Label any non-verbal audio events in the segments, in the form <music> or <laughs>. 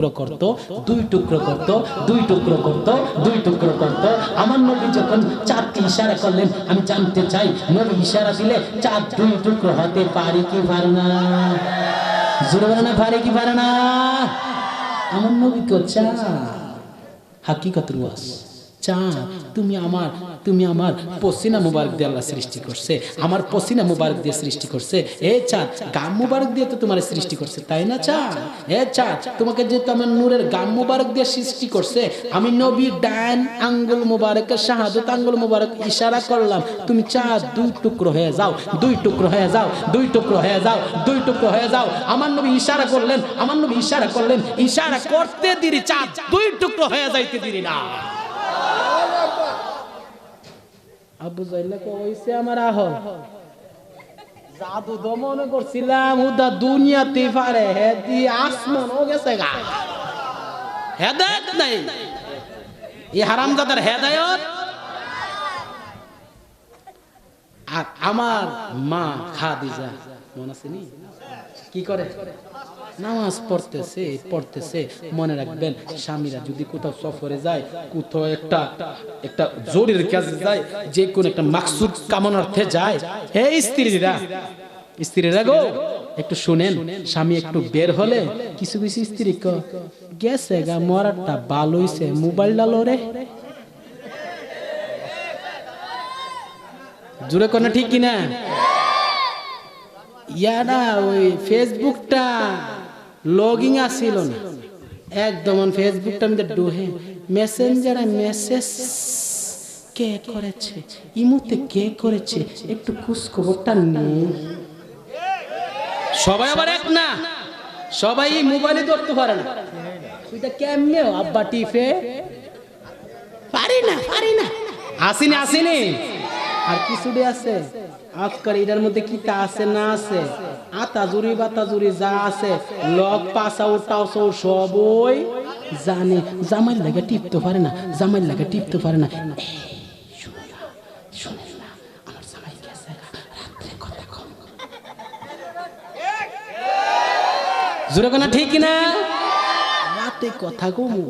টুকরো করতো, দুই টুকরো করতো, দুই টুকরো করতো, দুই টুকরো করতো। আমার নবী যখন চারটি ইশারা করলেন, আমি জানতে চাই, নবী ইশারা দিলে চার, দুই টুকরো হতে পারে কি পারে না? জোরে না, পারে কি পারে না? আমার নবী কো চা হাকিকত রুয়াস চা তুমি আমার তুমি আমার পসিনা মুবারক দিয়ে আল্লাহ সৃষ্টি করছে, আমার পসিনা মুবারক দিয়ে সৃষ্টি করছে। এ চা গাম মুবারক দিয়ে তো তোমার সৃষ্টি করছে, তাই না চা এ চা তোমাকে যেহেতু আমার নূরের গাম মুবারক দিয়ে সৃষ্টি করছে, আমি নবী ডান আঙ্গুল মুবারক, শাহাদত আঙ্গুল মুবারক ইশারা করলাম। তুমি চা দুই টুকরো হয়ে যাও, দুই টুকরো হয়ে যাও, দুই টুকরো হয়ে যাও, দুই টুকরো হয়ে যাও। আমার নবী ইশারা করলেন, আমার নবী ইশারা করলেন, ইশারা করতে দিরি চা দুই টুকরো হয়ে যাইতে দিরি না। আবু জাইলা কইছে আমার আহল। জাদু তো মনে করছিলাম, উদা দুনিয়াতে পারে, হে দি আসমান, ও গেছে গা। হেদায়েত নাই। এই হারামজাদার হেদায়েত? আর আমার মা খাদিজা, মনে আছে নি? কি করে? নামাজ পড়তেছে পড়তেছে, মনে রাখবেন, স্বামীরা যদি কোথাও সফরে যায়, কোথাও একটা একটা জরুরি কাজে যায়, যে কোন একটা মাকসুদ কামনার্থে যায়। হে স্ত্রীরা স্ত্রীরা গো, একটু শুনেন, স্বামী একটু বের হলে কিছু কিছু স্ত্রী গেছে গা, মরারটা ভালো মোবাইল ডালো রে। জুড়ে কোন ঠিক কিনা? ইয়ারা ওই ফেসবুকটা লগিং আসিল না। একদম ফেসবুকটা আমি ডুহে। মেসেঞ্জারে মেসেজ কে করেছে? ইমুতে কে করেছে? একটু খবরটা নেই। সবাই আবার এক না? সবাই মোবাইলে ধরতে পারে না। ওইটা কেমনে আব্বা টিফে পারি না পারি না। আসিনি আসিনি। আর কিছুটি আছে? আজকাল এটার মধ্যে কি তা আছে না আছে? আতাজুরি বাতাজুরি যা আছে, লক পাসাও টাউসাও সবই জানে। জামাই লাগে টিপতে পারে না জামাই লাগে টিপতে পারে না। জোরে কোনা ঠিক না রাতে কথা কমু।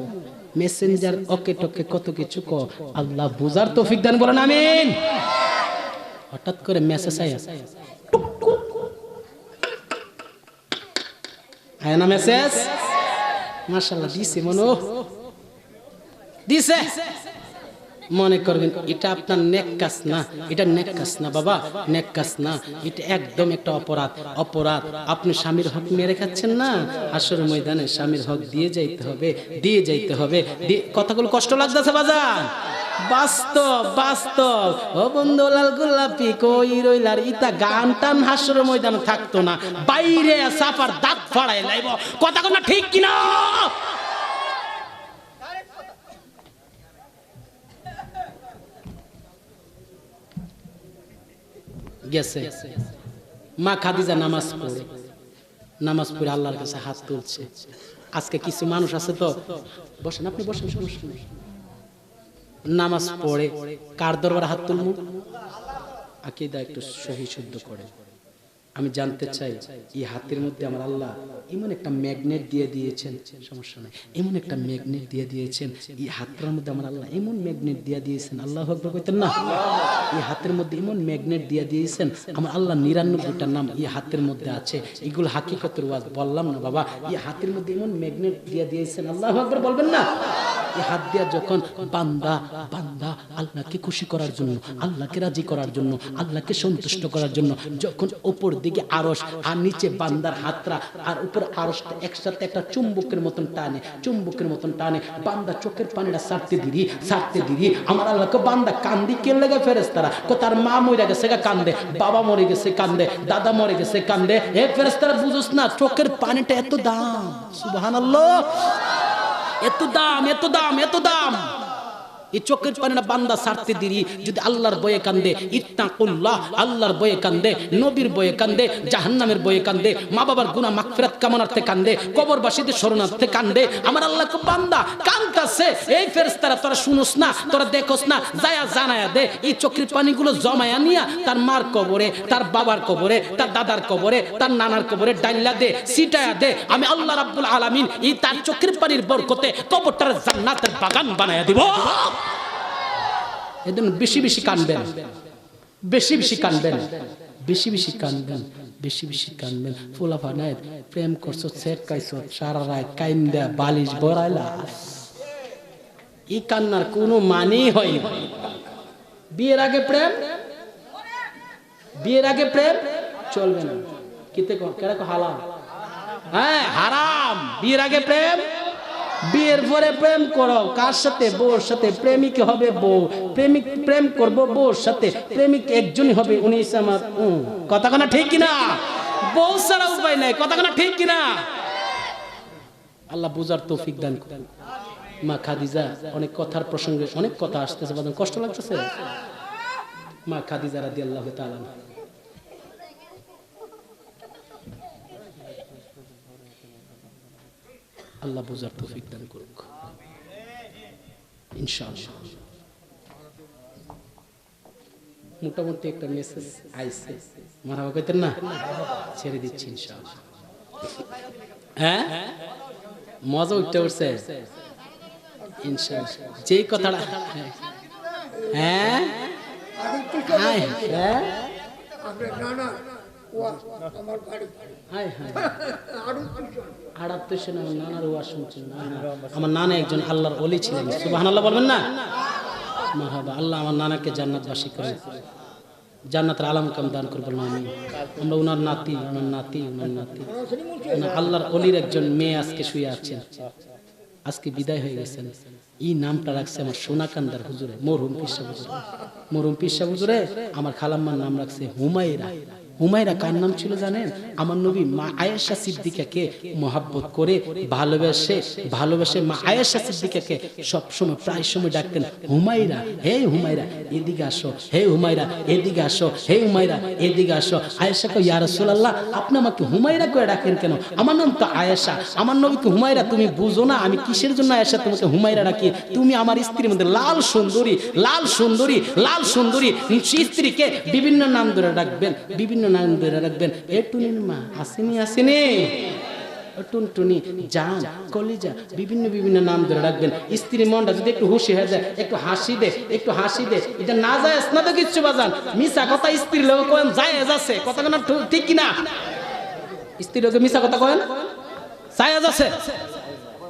মেসেঞ্জার ওকে টকে কত কিছু ক। আল্লাহ বুঝার তৌফিক দান বলেন আমিন। হঠাৎ করে মেসেজ আয়। আয় না মেসেজ মাশাআল্লাহ দিছে মনো। দিছে। মনে করবেন, এটা আপনার নেক কাজ না, এটা নেক কাজ না, বাবা, নেক কাজ না, এটা একদম একটা অপরাধ অপরাধ। আপনি স্বামীর হক মেরে খাচ্ছেন না আসর ময়দানে স্বামীর হক দিয়ে যাইতে হবে, দিয়ে যাইতে হবে কথাগুলো কষ্ট লাগতেছে, বাজান। বাস্তব বাস্তব। ও বন্ধু, লাল গোলাপি কই রইলার ইতা গান টান হাসর ময়দানে থাকতো না, বাইরে সাফার দাঁত ফাড়াই লাইব। কথা কোনো ঠিক কিনা? গেছে মা খাদিজা নামাজ পড়ে। নামাজ পড়ে আল্লাহর কাছে হাত তুলছে। আজকে কিছু মানুষ আছে তো। বসেন আপনি, বসেন নামাজ পড়ে। কার দরবার হাত তুলবো? আকিদা একটু সহি শুদ্ধ করে। আমি জানতে চাই, এই হাতের মধ্যে আমার আল্লাহ এমন একটা ম্যাগনেট দিয়ে দিয়েছেন, সমস্যা নাই, এমন একটা ম্যাগনেট দিয়ে দিয়েছেন, এই হাতটার মধ্যে আমার আল্লাহ এমন ম্যাগনেট দিয়ে দিয়েছেন, আল্লাহ আকবার কইতেন, না, এই হাতের মধ্যে এমন ম্যাগনেট দিয়ে দিয়েছেন, আমার আল্লাহ নিরানব্বইটা নাম এই হাতের মধ্যে আছে, এগুলো হাকিকতের ওয়াজ, বললাম না বাবা, এই হাতের মধ্যে এমন ম্যাগনেট দিয়ে দিয়েছেন, আল্লাহ আকবার বলবেন না? হাত যখন বান্দা বান্দা আল্লাহকে খুশি করার জন্য, আল্লাহকে রাজি করার জন্য, আল্লাহকে সন্তুষ্ট করার জন্য যখন উপর দিকে আরস আর নিচে বান্দার হাতরা আর উপর আরসটা একসাথে একটা চুম্বকের মতন টানে, চুম্বকের মতন টানে, বান্দা চোখের পানিটা সারতে দিদি সারতে দিদি, আমার আল্লাহকে বান্দা কান্দি, কে লেগে ফেরেস তারা কো তার মা মরে গেছে কান্দে, বাবা মরে গেছে কান্দে, দাদা মরে গেছে কান্দে। এ ফেরেস তারা বুঝোস না, চোখের পানিটা এত দাম, সুবহানাল্লাহ। এত দাম এত দাম এত দাম। এই চোখের বান্দা যদি আল্লাহর বয়ে কান্দে, ইত্তাকুল্লাহ, আল্লাহর বয়ে কান্দে, নবীর বয়ে কান্দে, জাহান্নামের বয়ে কান্দে মা বাবার মাগফিরাত কামনার্থে কান্দে, কবরবাসীদের শরণার্থে কান্দে, আমার আল্লাহকে বান্দা কান্দাছে এই তোরা শুনোস না, তোরা দেখোস না, যায়া জানায়া দে, এই চোখের পানিগুলো জমায়া নিয়া তার মার কবরে, তার বাবার কবরে, তার দাদার কবরে, তার নানার কবরে ডাইলা দে সিটায়া দে, আমি আল্লাহ রাব্বুল আলামিন এই তার চোখের পানির বরকতে কবরটার জান্নাতের বাগান বানায়া দিব। এদিন বেশি বেশি কানবেন। বেশি বেশি কানবেন। বেশি বেশি কানবেন। বেশি বেশি কানবেন। ফুলা ফানায় প্রেম করছ, সেট কাইছো সারা রাত কাইন্দা বালিশ বড়াইলা এই কান্নার কোনো মানেই হয় না। বিয়ের আগে প্রেম? বিয়ের আগে প্রেম? চলবে না। কিতে কেরকম হালাম হ্যাঁ হারাম। বিয়ের আগে প্রেম? বিয়ের পরে প্রেম করো। কার সাথে? বউর সাথে। প্রেমিক হবে বউ। প্রেমিক প্রেম করব বউর সাথে। প্রেমিক একজনই হবে উনি আমার কথা কোনা ঠিক কিনা? বউ ছাড়া উপায় নাই। কথা কোনা ঠিক কিনা? আল্লাহ বুঝার তৌফিক দান করেন। মা খাদিজা, অনেক কথার প্রসঙ্গে অনেক কথা আসতেছে। কষ্ট লাগতেছে? মা খাদিজা রাদি আল্লাহ তাআলা আল্লাহ বোঝার তৌফিক দান করুক। ইনশাআল্লাহ। মোটামুটি একটা মেসেজ আইছে। মারাবা কইতেন না? ছেড়ে দিচ্ছি ইনশাআল্লাহ। হ্যাঁ? মজা উঠতে উঠছে? ইনশাআল্লাহ। যেই কথাটা হ্যাঁ? হ্যাঁ হ্যাঁ? আমার বাড়ি। <laughs> আড়াত্তর আমার নানার ওয়াজ শুনছেন না, না। আমার নানা একজন আল্লাহর অলি ছিলেন। সুবাহান আল্লাহ বলবেন না? মারহাবা আল্লাহ আমার নানাকে জান্নাতবাসী করে। জান্নাতের আলাম কাম দান করবেন আমি আমরা উনার নাতি উনার নাতি উনার নাতি। আল্লাহর অলির একজন মেয়ে আজকে শুয়ে আছেন। আজকে বিদায় হয়ে গেছেন। এই নামটা রাখছে আমার সোনাকান্দার হুজুরে মরহুম পিসা হুজুরে। মরহুম পিসা হুজুরে আমার খালাম্মার নাম রাখছে হুমায়রা। হুমায়রা কার নাম ছিল জানেন? আমার নবী মা আয়েশা সিদ্দিকাকে মহাব্বত করে ভালোবেসে ভালোবেসে মা আয়েশা সিদ্দিকাকে সব সময় প্রায় সময় ডাকতেন, হুমায়রা, হে হুমায়রা, এদিকে আসো, হে হুমায়রা, এদিকে আসো, হে হুমায়রা, এদিকে আসো। আয়েশা কো ইয়া রাসূলুল্লাহ, আপনি আমাকে হুমায়রা করে ডাকেন কেন? আমার নাম তো আয়েশা, আমার নবীকে হুমায়রা, তুমি বুঝো না, আমি কিসের জন্য আয়েশা তোমাকে হুমায়রা ডাকি? তুমি আমার স্ত্রীর মধ্যে লাল সুন্দরী লাল সুন্দরী লাল সুন্দরী, স্ত্রীকে বিভিন্ন নাম ধরে ডাকবেন, বিভিন্ন নাম ধরে রাখবেন। এ টুনির মা, আসেনি আসেনি। টুনটুনি জান কলিজা, বিভিন্ন বিভিন্ন নাম ধরে রাখবেন। স্ত্রীর মনটা যদি একটু হুশি হয়ে যায়, একটু হাসি দে, একটু হাসি দে। এটা না যায় না তো কিচ্ছু বাজান। মিশা কথা স্ত্রীর লোক কেন যায়, যাচ্ছে। কথা কেন ঠিক কিনা? স্ত্রীর লোকে মিশা কথা কেন যায়, যাচ্ছে।